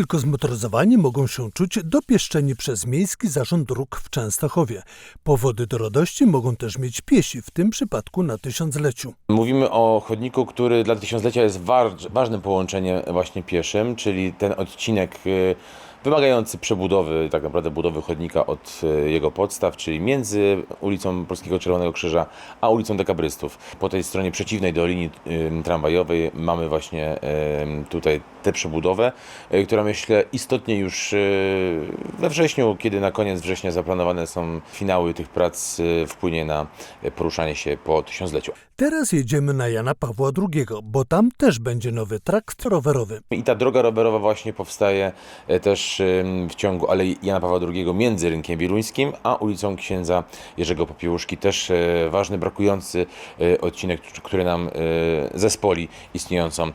tylko zmotoryzowani mogą się czuć dopieszczeni przez Miejski Zarząd Dróg w Częstochowie. Powody do radości mogą też mieć piesi, w tym przypadku na tysiącleciu. Mówimy o chodniku, który dla tysiąclecia jest ważnym połączeniem właśnie pieszym, czyli ten odcinek y, wymagający przebudowy, tak naprawdę budowy chodnika od y, jego podstaw, czyli między ulicą Polskiego Czerwonego Krzyża a ulicą Dekabrystów. Po tej stronie przeciwnej do linii tramwajowej mamy właśnie tutaj tę przebudowę, y, która myślę istotnie już y, we wrześniu, kiedy na koniec września zaplanowane są finały tych prac, wpłynie na poruszanie się po tysiącleciu. Teraz jedziemy na Jana Pawła II, bo tam też będzie nowy trakt rowerowy. I ta droga rowerowa właśnie powstaje e, też w ciągu Alei Jana Pawła II między Rynkiem Wieluńskim a ulicą księdza Jerzego Popiełuszki. Też e, ważny, brakujący e, odcinek, który nam e, zespoli istniejącą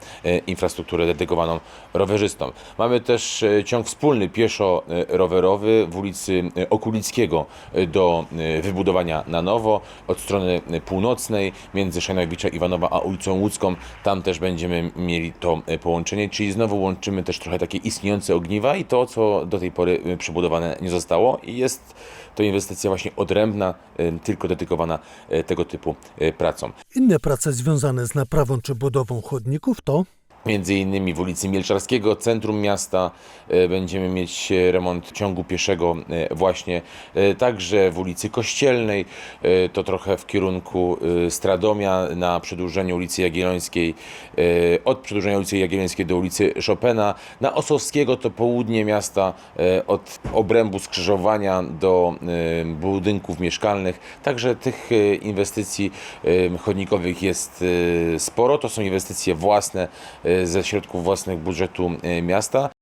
infrastrukturę dedykowaną rowerzystom. Mamy też ciąg wspólny pieszo-rowerowy w ulicy Okulickiego do wybudowania na nowo od strony północnej między Szajnowicza Iwanowa a ulicą Łódzką. Tam też będziemy mieli to połączenie, czyli znowu łączymy też trochę takie istniejące ogniwa i to, co do tej pory e, przebudowane nie zostało i jest to inwestycja właśnie odrębna, e, tylko dedykowana e, tego typu pracom. Inne prace związane z naprawą czy budową chodników to Między innymi w ulicy Mielczarskiego, centrum miasta, e, będziemy mieć e, remont ciągu pieszego e, właśnie, także w ulicy Kościelnej, to trochę w kierunku Stradomia na przedłużeniu ulicy Jagiellońskiej, od przedłużenia ulicy Jagiellońskiej do ulicy Chopina, na Osowskiego to południe miasta, od obrębu skrzyżowania do budynków mieszkalnych, także tych inwestycji chodnikowych jest sporo, to są inwestycje własne, ze środków własnych budżetu e, miasta.